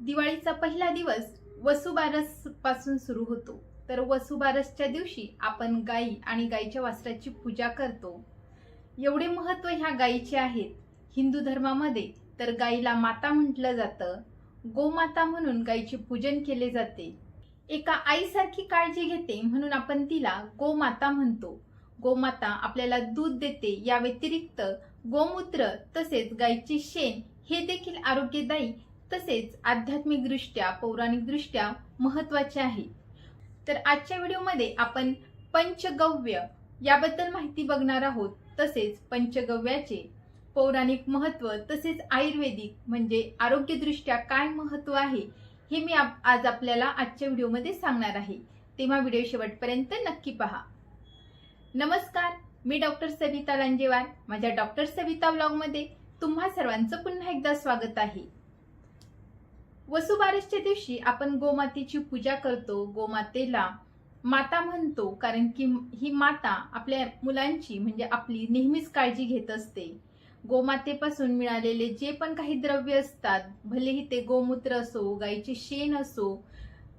दिवाळीचा पहिला दिवस वसुबारसपासून सुरू होतो. तर वसुबारसच्या दिवशी आपण गायी आणि गायीच्या वासराची पूजा करतो. एवढे महत्त्व ह्या गायीचे आहेत. हिंदू धर्मामध्ये तर गायीला माता म्हटलं जातं. गोमाता म्हणून गायीचे पूजन केले जाते. एका आईसारखी काळजी घेते म्हणून आपण तिला गोमाता म्हणतो. गोमाता आपल्याला दूध देते. या व्यतिरिक्त गोमूत्र तसेच गायीचे शेण हे देखील आरोग्यदायी तसेच आध्यात्मिकदृष्ट्या पौराणिकदृष्ट्या पौराणिक महत्त्वाचे आहे. तर आजच्या व्हिडिओमध्ये आपण पंचगव्य याबद्दल माहिती बघणार आहोत. तसेच पंचगव्याचे पौराणिक महत्त्व तसेच आयुर्वेदिक म्हणजे आरोग्यदृष्ट्या काय महत्त्व आहे हे मी आप- आज आपल्याला आजच्या व्हिडिओमध्ये सांगणार आहे. तेव्हा व्हिडिओ शेवटपर्यंत नक्की पहा. नमस्कार मी डॉक्टर सविता लांजेवार. माझ्या डॉक्टर सविता ब्लॉगमध्ये तुम्हा सर्वांचं पुन्हा एकदा स्वागत आहे. वसुबारसच्या दिवशी आपण गोमातेची पूजा करतो गोमातेला माता म्हणतो कारण की ही माता आपल्या मुलांची म्हणजे आपली नेहमीच काळजी घेत असते. गोमातेपासून मिळालेले जे पण काही द्रव्य असतात भलेही ते गोमूत्र असो गाईचे शेण असो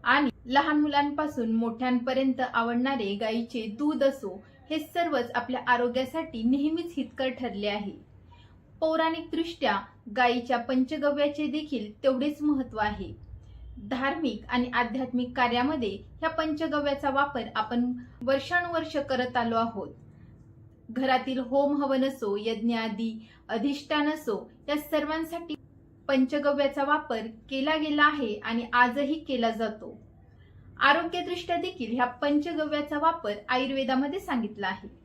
आणि लहान मुलांपासून मोठ्यांपर्यंत आवडणारे गाईचे दूध असो हे सर्वच आपल्या आरोग्यासाठी नेहमीच हितकर ठरले आहे. पौराणिकदृष्ट्या गायीच्या पंचगव्याचे देखील तेवढेच महत्त्व आहे. धार्मिक आणि आध्यात्मिक कार्यामध्ये ह्या पंचगव्याचा वापर आपण वर्षानुवर्ष करत आलो आहोत. घरातील होम हवन असो यज्ञ आदी अधिष्ठान असो या सर्वांसाठी पंचगव्याचा वापर केला गेला आहे आणि आजही केला जातो. आरोग्यदृष्ट्या देखील ह्या पंचगव्याचा वापर आयुर्वेदामध्ये सांगितला आहे.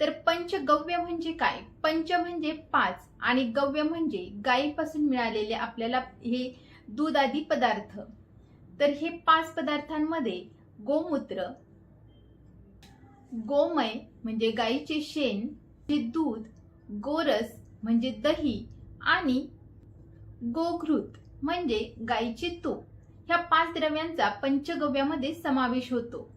तर पंचगव्य म्हणजे काय? पंच म्हणजे पाच आणि गव्य म्हणजे गायीपासून मिळालेले आपल्याला हे दूध आदी पदार्थ. तर हे पाच पदार्थांमध्ये गोमूत्र गोमय म्हणजे गाईचे शेण जे दूध गोरस म्हणजे दही आणि गोघृत म्हणजे गाईचे तूप. ह्या पाच द्रव्यांचा पंचगव्यामध्ये समावेश होतो.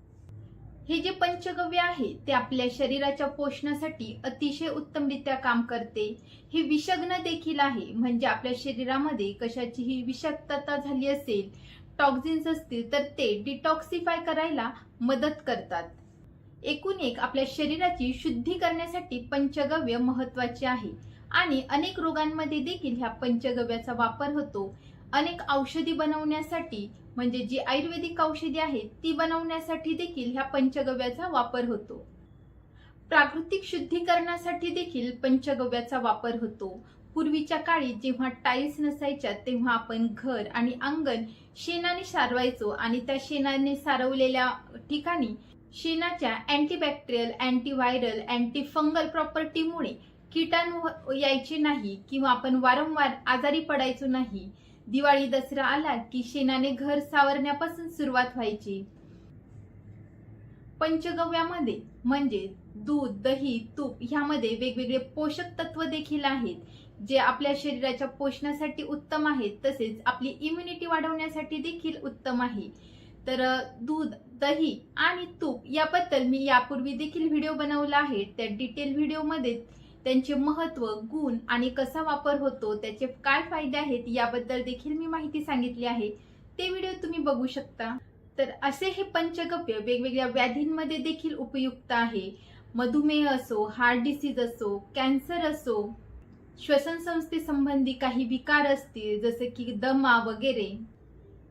हे जे पंचगव्य आहे ते आपल्या शरीराच्या पोषणासाठी अतिशय उत्तमरित्या काम करते. हे विषग्न देखील आहे. म्हणजे आपल्या शरीरामध्ये कशाचीही विषाक्तता झाली असेल टॉक्झिन्स असतील तर ते डिटॉक्सिफाय करायला मदत करतात. एकूण एक आपल्या शरीराची शुद्धी करण्यासाठी पंचगव्य महत्त्वाचे आहे. आणि अनेक रोगांमध्ये देखील ह्या पंचगव्याचा वापर होतो. अनेक औषधी बनवण्यासाठी म्हणजे जी आयुर्वेदिक औषधी आहेत ती बनवण्यासाठी देखील ह्या पंचगव्याचा वापर होतो. प्राकृतिक शुद्धीकरणासाठी देखील पंचगव्याचा वापर होतो. पूर्वीच्या काळी जेव्हा टाईल्स नसायच्या तेव्हा आपण घर आणि अंगण शेणाने सारवायचो आणि त्या शेणाने सारवलेल्या ठिकाणी शेणाच्या अँटीबॅक्टेरियल अँटीव्हायरल अँटी फंगल प्रॉपर्टीमुळे कीटाणू यायचे नाही किंवा आपण वारंवार आजारी पडायचो नाही. दिवाळी दसरा आला की शेणाने घर सावरण्यापासून सुरुवात व्हायची. पंचगव्यामध्ये म्हणजे दूध दही तूप ह्यामध्ये वेगवेगळे पोषक तत्व देखील आहेत जे आपल्या शरीराच्या पोषणासाठी उत्तम आहेत तसेच आपली इम्युनिटी वाढवण्यासाठी देखील उत्तम आहे. तर दूध दही आणि तूप याबद्दल मी यापूर्वी देखील व्हिडिओ बनवला आहे. त्या डिटेल व्हिडिओमध्ये त्यांचे महत्त्व गुण आणि कसा वापर होतो त्याचे काय फायदे आहेत याबद्दल देखील मी माहिती सांगितली आहे. ते व्हिडिओ तुम्ही बघू शकता. तर असे हे पंचगव्य वेगवेगळ्या व्याधींमध्ये देखील उपयुक्त आहे. मधुमेह असो हार्ट डिसीज असो कॅन्सर असो श्वसन संस्थेसंबंधी काही विकार असतील जसे की दमा वगैरे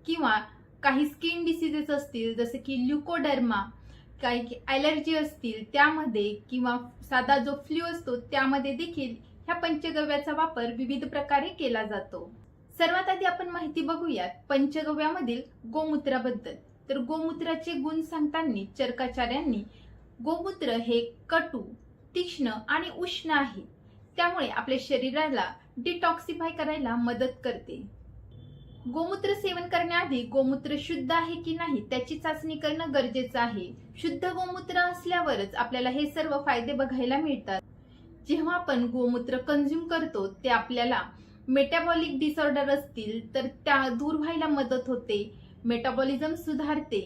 किंवा काही स्किन डिसीजेस असतील जसे की ल्युकोडर्मा काही ॲलर्जी असतील त्यामध्ये किंवा साधा जो फ्ल्यू असतो त्यामध्ये देखील ह्या पंचगव्याचा वापर विविध प्रकारे केला जातो. सर्वात आधी आपण माहिती बघूयात पंचगव्यामधील गोमूत्राबद्दल. तर गोमूत्राचे गुण सांगताना चरकाचार्यांनी गोमूत्र हे कटू तीक्ष्ण आणि उष्ण आहे. त्यामुळे आपल्या शरीराला डिटॉक्सिफाय करायला मदत करते. गोमूत्र सेवन करण्याआधी गोमूत्र शुद्ध आहे की नाही त्याची चाचणी करणं गरजेचं आहे. शुद्ध गोमूत्र असल्यावरच आपल्याला हे सर्व फायदे बघायला मिळतात. जेव्हा आपण गोमूत्र कंझ्युम करतो ते आपल्याला मेटाबॉलिक डिसऑर्डर असतील तर त्या दूर व्हायला मदत होते मेटाबॉलिझम सुधारते.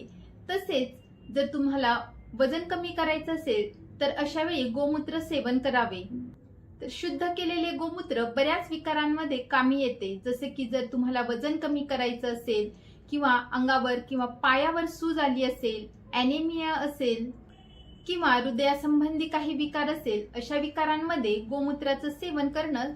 तसेच जर तुम्हाला वजन कमी करायचं असेल तर अशा वेळी गोमूत्र सेवन करावे. तर शुद्ध केलेले गोमूत्र बऱ्याच विकारांमध्ये कामी येते. जसे की जर तुम्हाला वजन कमी करायचं असेल किंवा अंगावर किंवा पायावर सूज आली असेल ॲनेमिया असेल किंवा हृदयासंबंधी काही विकार असेल अशा विकारांमध्ये गोमूत्राचं सेवन करणं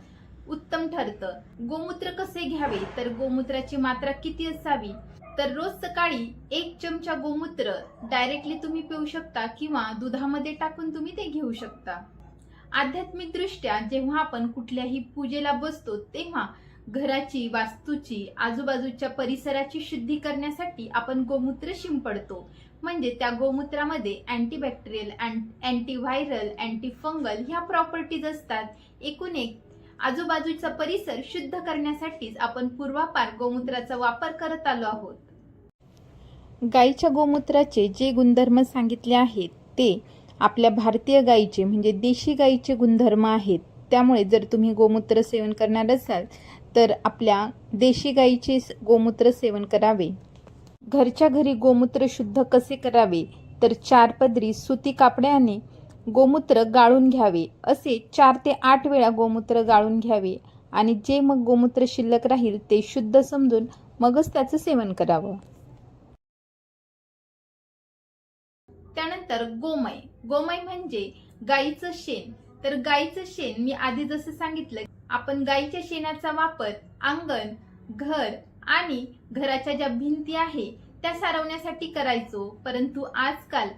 उत्तम ठरतं. गोमूत्र कसे घ्यावे? तर गोमूत्राची मात्रा किती असावी? तर रोज सकाळी एक चमचा गोमूत्र डायरेक्टली तुम्ही पिऊ शकता किंवा दुधामध्ये टाकून तुम्ही ते घेऊ शकता. आध्यात्मिक दृष्ट्या जेव्हा आपण कुठल्याही पूजेला बसतो तेव्हा घराची वास्तूची आजूबाजूच्या परिसराची शुद्धी करण्यासाठी आपण गोमूत्र शिंपडतो. म्हणजे त्या गोमूत्रामध्ये अँटीबॅक्टेरियल अँटीव्हायरल अँटीफंगल ह्या प्रॉपर्टीज असतात. एकूण एक आजूबाजूचा परिसर शुद्ध करण्यासाठीच आपण पूर्वापार गोमूत्राचा वापर करत आलो आहोत. गाईच्या गोमूत्राचे जे गुणधर्म सांगितले आहेत ते आपल्या भारतीय गाईचे म्हणजे देशी गाईचे गुणधर्म आहेत. त्यामुळे जर तुम्ही गोमूत्र सेवन करणार असाल तर आपल्या देशी गाईचे गोमूत्र सेवन करावे. घरच्या घरी गोमूत्र शुद्ध कसे करावे? तर चार पदरी सुती कापड्याने गोमूत्र गाळून घ्यावे. असे चार ते आठ वेळा गोमूत्र गाळून घ्यावे आणि जे मग गोमूत्र शिल्लक राहील ते शुद्ध समजून मगच त्याचं सेवन करावं. त्यानंतर गोमय. गोमय म्हणजे गाईचं शेण. तर गाईचं शेण मी आधी जसं सांगितलं आपण गाईच्या शेणाचा वापर अंगण घर आणि घराच्या ज्या भिंती आहे त्या सारवण्यासाठी करायचो. परंतु आजकाल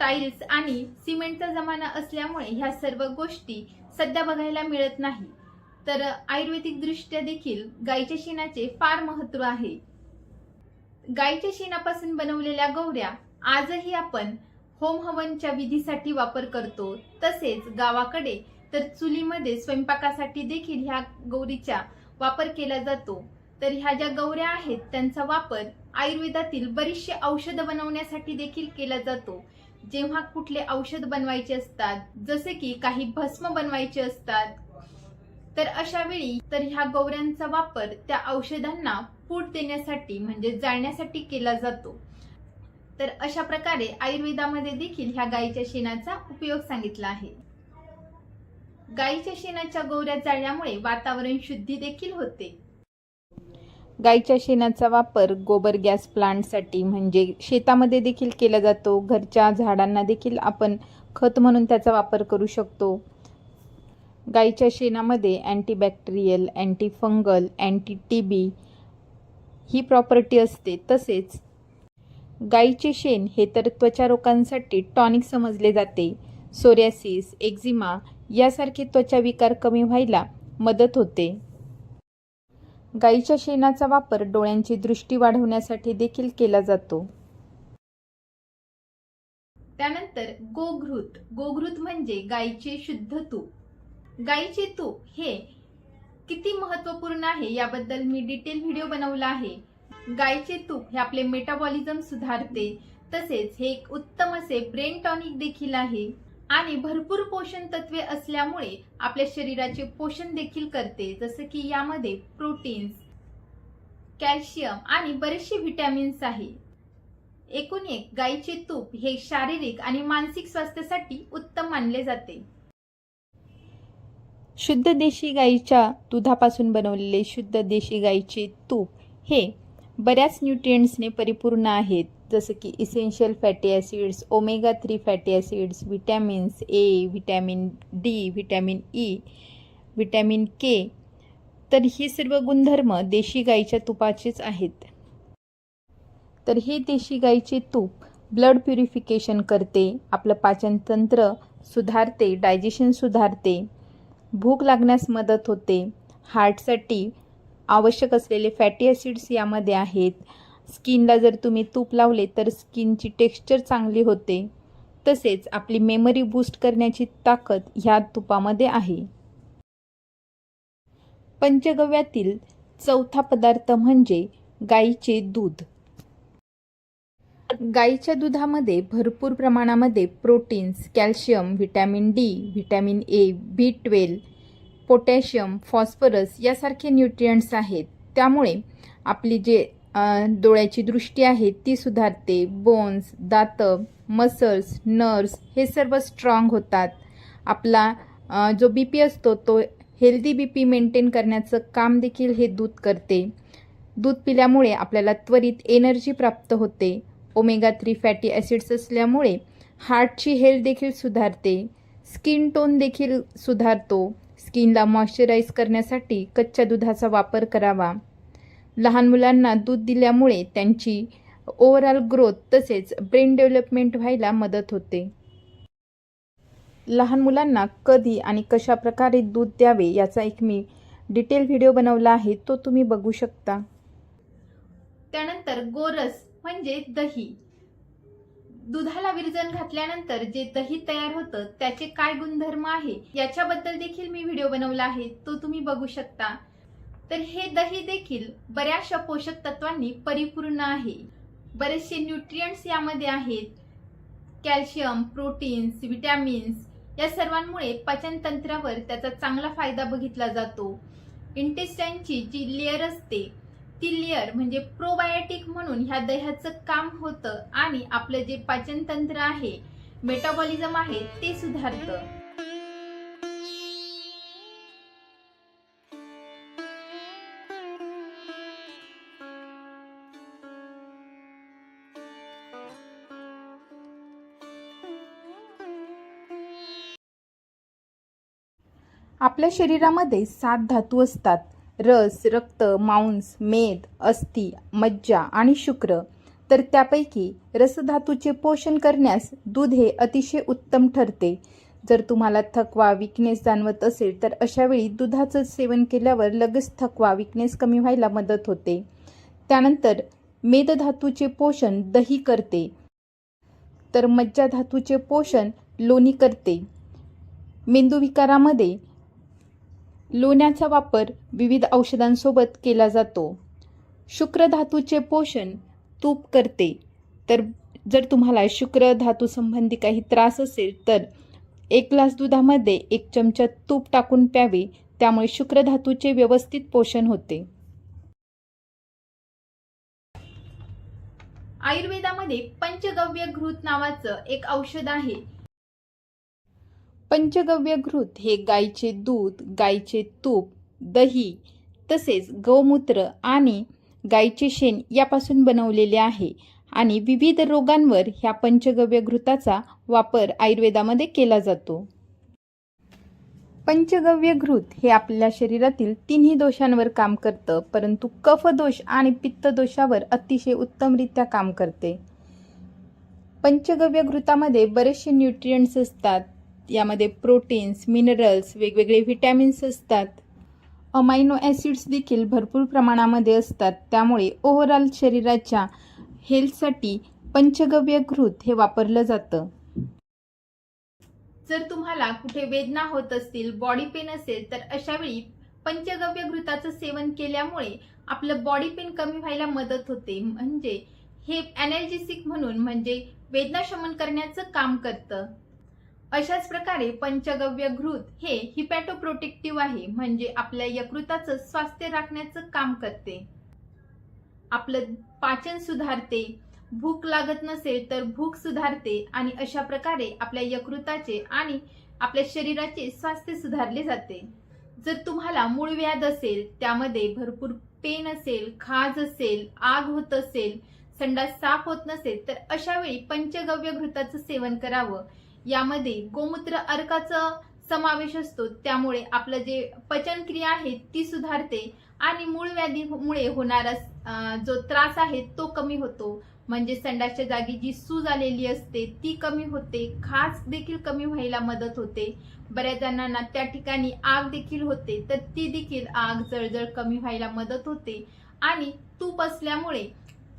टाईल्स आणि सिमेंटचा जमाना असल्यामुळे ह्या सर्व गोष्टी सध्या बघायला मिळत नाही. तर आयुर्वेदिक दृष्ट्या देखील गाईच्या शेणाचे फार महत्त्व आहे. गाईच्या शेणापासून बनवलेल्या गौऱ्या आजही आपण होम हवनच्या विधीसाठी वापर करतो. तसेच गावाकडे तर चुलीमध्ये स्वयंपाकासाठी देखील ह्या गौरीचा वापर केला जातो. तर ह्या ज्या गौऱ्या आहेत त्यांचा वापर आयुर्वेदातील बरीचशी औषधं बनवण्यासाठी देखील केला जातो. जेव्हा कुठले औषध बनवायचे असतात जसे की काही भस्म बनवायचे असतात तर अशा वेळी तर ह्या गौऱ्यांचा वापर त्या औषधांना फूट देण्यासाठी म्हणजे जाळण्यासाठी केला जातो. तर अशा प्रकारे आयुर्वेदामध्ये देखील ह्या गायीच्या शेणाचा उपयोग सांगितला आहे. गायीच्या शेणाच्या गौऱ्या जाळल्यामुळे वातावरण शुद्धी देखील होते. गाईच्या शेणाचा वापर गोबर गॅस प्लांटसाठी म्हणजे शेतामध्ये देखील केला जातो. घरच्या झाडांना देखील आपण खत म्हणून त्याचा वापर करू शकतो. गाईच्या शेणामध्ये antibacterial antifungal anti T B ही प्रॉपर्टी असते. तसेच गाईचे शेण हे तर त्वचारोगांसाठी टॉनिक समजले जाते. सोऱ्यासिस एक्झिमा यासारखे त्वचा विकार कमी व्हायला मदत होते. गाईच्या शेणाचा वापर डोळ्यांची दृष्टी वाढवण्यासाठी देखील केला जातो. त्यानंतर गोघृत. गोघृत म्हणजे गाईचे शुद्ध तूप. गाईचे तूप हे किती महत्त्वपूर्ण आहे याबद्दल मी डिटेल व्हिडिओ बनवला आहे. गायचे तूप हे आपले मेटाबॉलिझम सुधारते. तसेच हे एक उत्तम असे ब्रेन टॉनिक देखील आहे. आणि भरपूर पोषण तत्वे असल्यामुळे आपल्या शरीराचे पोषण देखील करते. जसं की यामध्ये प्रोटीन्स कॅल्शियम आणि बरेचसे व्हिटॅमिन्स आहे. एकूण एक गाईचे तूप हे शारीरिक आणि मानसिक स्वास्थ्यासाठी उत्तम मानले जाते. शुद्ध देशी गाईच्या दुधापासून बनवलेले शुद्ध देशी गाईचे तूप हे बऱ्याच न्यूट्रिएंट्सने परिपूर्ण आहेत. जसं की essential fatty acids omega three fatty acids vitamins A vitamin D vitamin E vitamin K तर ही सर्व गुणधर्म देशी गाईच्या तुपाचेच आहेत. तर हे देशी गाईचे तूप ब्लड प्युरिफिकेशन करते आपलं पाचनतंत्र सुधारते डायजेशन सुधारते भूक लागण्यास मदत होते हार्टसाठी आवश्यक असलेले फॅटी ॲसिड्स यामध्ये आहेत. स्किनला जर तुम्ही तूप लावले तर स्किनची टेक्स्चर चांगली होते. तसेच आपली मेमरी बूस्ट करण्याची ताकद ह्या तुपामध्ये आहे. पंचगव्यातील चौथा पदार्थ म्हणजे गाईचे दूध. गाईच्या दुधामध्ये भरपूर प्रमाणामध्ये proteins calcium vitamin D vitamin A B twelve potassium phosphorus यासारखे न्यूट्रियंट्स आहेत. त्यामुळे आपली जे डोळ्याची दृष्टी आहे ती सुधारते. बोन्स दात मसल्स नर्व्स हे सर्व स्ट्रॉंग होतात. आपला जो बी पी असतो तो हेल्दी बी पी मेंटेन करण्याचं काम देखील हे दूध करते. दूध पिल्यामुळे आपल्याला त्वरित एनर्जी प्राप्त होते. ओमेगा थ्री फॅटी ॲसिड्स असल्यामुळे हार्टची हेल्थ देखील सुधारते. स्किन टोन देखील सुधारतो. स्किनला मॉइश्चराईज करण्यासाठी कच्च्या दुधाचा वापर करावा. लहान मुलांना दूध दिल्यामुळे त्यांची ओव्हरऑल ग्रोथ तसेच ब्रेन डेव्हलपमेंट व्हायला मदत होते. लहान मुलांना कधी आणि कशा प्रकारे दूध द्यावे याचा एक मी डिटेल व्हिडिओ बनवला आहे तो तुम्ही बघू शकता. त्यानंतर गोरस म्हणजे दही. दुधाला विरजन घातल्यानंतर जे दही तयार होतं त्याचे काय गुणधर्म आहे याच्याबद्दल देखील मी व्हिडिओ बनवला आहे तो तुम्ही बघू शकता. तर हे दही देखील बऱ्याचशा पोषक तत्वांनी परिपूर्ण आहे. बरेचसे न्यूट्रियंट्स यामध्ये आहेत. कॅल्शियम प्रोटीन्स विटॅमिन्स या सर्वांमुळे पचनतंत्रावर त्याचा चांगला फायदा बघितला जातो. इंटेस्टाईनची जी लेअर असते ती लेअर म्हणजे प्रोबायोटिक म्हणून ह्या दह्याचं काम होतं आणि आपलं जे पाचनतंत्र आहे मेटाबॉलिझम आहे ते सुधारतं. आपल्या शरीरामध्ये सात धातू असतात. रस रक्त मांस मेद अस्थि मज्जा आणि शुक्र. तर त्यापैकी रसधातूचे पोषण करण्यास दूध हे अतिशय उत्तम ठरते. जर तुम्हाला थकवा विकनेस जाणवत असेल तर अशावेळी दुधाचं सेवन केल्यावर लगेच थकवा विकनेस कमी व्हायला मदत होते. त्यानंतर मेदधातूचे पोषण दही करते. तर मज्जा धातूचे पोषण लोणी करते. मेंदूविकारामध्ये लोण्याचा वापर विविध औषधांसोबत केला जातो. शुक्र धातूचे पोषण तूप करते. तर जर तुम्हाला शुक्रधातू संबंधी काही त्रास असेल तर एक ग्लास दुधामध्ये एक चमचा तूप टाकून प्यावे. त्यामुळे शुक्र धातूचे व्यवस्थित पोषण होते. आयुर्वेदामध्ये पंचगव्य घृत नावाचं एक औषध आहे. पंचगव्य घृत हे गाईचे दूध गाईचे तूप दही तसेच गौमूत्र आणि गाईचे शेण यापासून बनवलेले आहे आणि विविध रोगांवर ह्या पंचगव्य घृताचा वापर आयुर्वेदामध्ये केला जातो. पंचगव्य घृत हे आपल्या शरीरातील तिन्ही दोषांवर काम करतं परंतु कफ दोष आणि पित्त दोषावर अतिशय उत्तमरित्या काम करते. पंचगव्य घृतामध्ये बरेचसे न्यूट्रियंट्स असतात यामध्ये प्रोटीन्स मिनरल्स वेगवेगळे व्हिटॅमिन्स असतात. अमायनो ॲसिड्स देखील भरपूर प्रमाणामध्ये असतात. त्यामुळे ओव्हरऑल शरीराच्या हेल्थसाठी पंचगव्य घृत हे वापरलं जातं. जर तुम्हाला कुठे वेदना होत असतील बॉडी पेन असेल तर अशावेळी पंचगव्य घृताचं सेवन केल्यामुळे आपलं बॉडी पेन कमी व्हायला मदत होते. म्हणजे हे अनॅल्जेसिक म्हणून म्हणजे वेदना शमन करण्याचं काम करतं. अशाच प्रकारे पंचगव्य घृत हे हिपॅटोप्रोटेक्टिव्ह आहे म्हणजे आपल्या यकृताचं स्वास्थ्य राखण्याचं काम करते. आपलं पाचन सुधारते भूक लागत नसेल तर भूक सुधारते आणि अशा प्रकारे आपल्या यकृताचे आणि आपल्या शरीराचे स्वास्थ्य सुधारले जाते. जर तुम्हाला मूळ व्याध असेल त्यामध्ये भरपूर पेन असेल खाज असेल आग होत असेल संडास साफ होत नसेल तर अशा वेळी पंचगव्य घृताचं सेवन करावं. यामध्ये गोमूत्र अर्काचा समावेश असतो. त्यामुळे आपलं जे पचनक्रिया आहे ती सुधारते आणि मूळ व्याधीमुळे होणारा जो त्रास आहे तो कमी होतो. म्हणजे संडासच्या जागी जी सूज आलेली असते ती कमी होते. खास देखील कमी व्हायला मदत होते. बऱ्याच जणांना त्या ठिकाणी आग देखील होते. तर ती देखील आग जळजळ कमी व्हायला मदत होते आणि तूप असल्यामुळे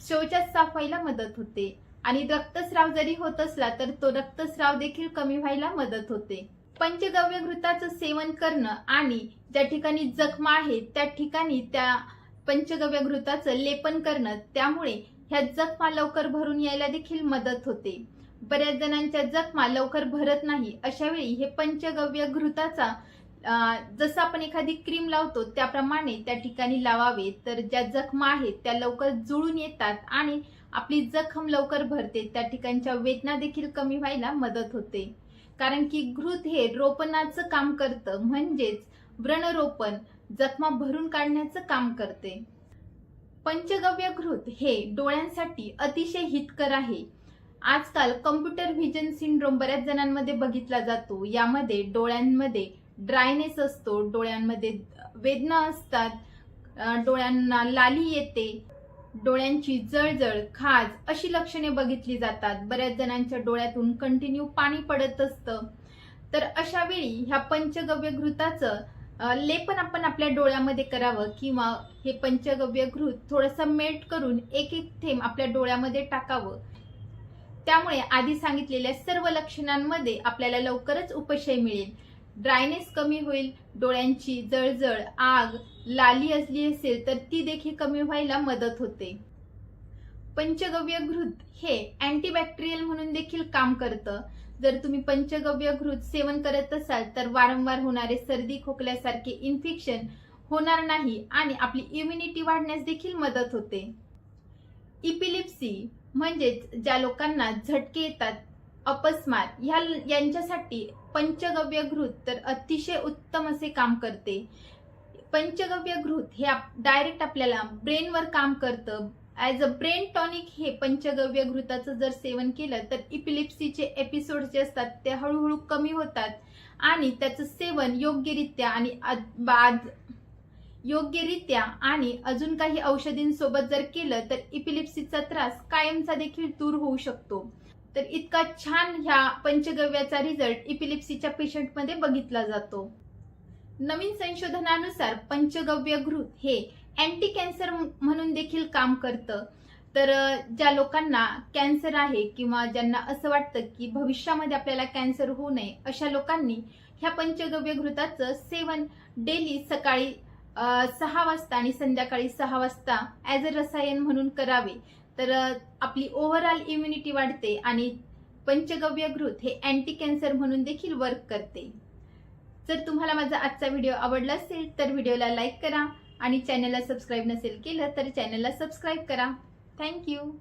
शौचास साफ व्हायला मदत होते. आणि रक्तस्राव जरी होत असला तर तो रक्तस्राव देखील कमी व्हायला मदत होते. पंचगव्य घृताचं सेवन करणं आणि ज्या ठिकाणी जखमा आहेत त्या ठिकाणी त्या पंचगव्य घृताचं लेपन करणं त्यामुळे ह्या जखमा लवकर भरून यायला देखील मदत होते. बऱ्याच जणांच्या जखमा लवकर भरत नाही अशा वेळी हे पंचगव्य घृताचा जसं आपण एखादी क्रीम लावतो त्याप्रमाणे त्या ठिकाणी लावावे. तर ज्या जखमा आहेत त्या लवकर जुळून येतात आणि आपली जखम लवकर भरते त्या ठिकाणच्या वेदना देखील कमी व्हायला मदत होते. कारण की घृत हे रोपणाचं काम करतं म्हणजेच व्रणरोपण जखमा भरून काढण्याचं काम करते. पंचगव्य घृत हे डोळ्यांसाठी अतिशय हितकर आहे. आजकाल कम्प्युटर व्हिजन सिंड्रोम बऱ्याच जणांमध्ये बघितला जातो. यामध्ये डोळ्यांमध्ये ड्रायनेस असतो डोळ्यांमध्ये वेदना असतात डोळ्यांना लाली येते डोळ्यांची जळजळ खाज अशी लक्षणे बघितली जातात. बऱ्याच जणांच्या डोळ्यातून कंटिन्यू पाणी पडत असतं. तर अशा वेळी ह्या पंचगव्य घृताचं लेपन आपण आपल्या डोळ्यामध्ये करावं किंवा हे पंचगव्य घृत थोडंसं मेल्ट करून एक एक थेंब आपल्या डोळ्यामध्ये टाकावं. त्यामुळे आधी सांगितलेल्या सर्व लक्षणांमध्ये आपल्याला लवकरच उपशय मिळेल. ड्रायनेस कमी होईल डोळ्यांची जळजळ आग लाली असली असेल तर ती देखील कमी व्हायला मदत होते. पंचगव्य घृत हे अँटीबॅक्टेरियल म्हणून देखील काम करतं. जर तुम्ही पंचगव्य घृत सेवन करत असाल तर वारंवार होणारे सर्दी खोकल्यासारखे इन्फेक्शन होणार नाही आणि आपली इम्युनिटी वाढण्यास देखील मदत होते. इपिलिप्सी म्हणजेच ज्या लोकांना झटके येतात अपस्मार ह्या यांच्यासाठी पंचगव्य घृत तर अतिशय उत्तम असे काम करते. पंचगव्य घृत हे डायरेक्ट आपल्याला ब्रेनवर काम करतं. ॲज अ ब्रेन टॉनिक हे पंचगव्य घृताचं जर सेवन केलं तर इपिलिप्सीचे एपिसोड जे असतात ते हळूहळू कमी होतात. आणि त्याचं सेवन योग्यरित्या आणि बाद योग्यरित्या आणि अजून काही औषधींसोबत जर केलं तर इपिलिप्सीचा त्रास कायमचा देखील दूर होऊ शकतो. तर इतका छान ह्या पंचगव्याचा रिझल्ट इपिलिप्सीच्या पेशंटमध्ये बघितला जातो. नवीन संशोधनानुसार पंचगव्य घृत हे अँटी कॅन्सर म्हणून देखील काम करतं. तर ज्या लोकांना कॅन्सर आहे किंवा ज्यांना असं वाटतं की भविष्यामध्ये आपल्याला कॅन्सर होऊ नये अशा लोकांनी ह्या पंचगव्य घृताचं सेवन डेली सकाळी सहा वाजता आणि संध्याकाळी सहा वाजता ॲज अ रसायन म्हणून करावे. तर आपली ओव्हरऑल इम्युनिटी वाढते आणि पंचगव्य घृत हे अँटी कॅन्सर म्हणून देखील वर्क करते. जर तुम्हाला माझा आजचा व्हिडिओ आवडला असेल तर व्हिडिओला लाईक करा आणि चॅनलला सबस्क्राईब नसेल केलं तर चॅनलला सबस्क्राईब करा. थँक्यू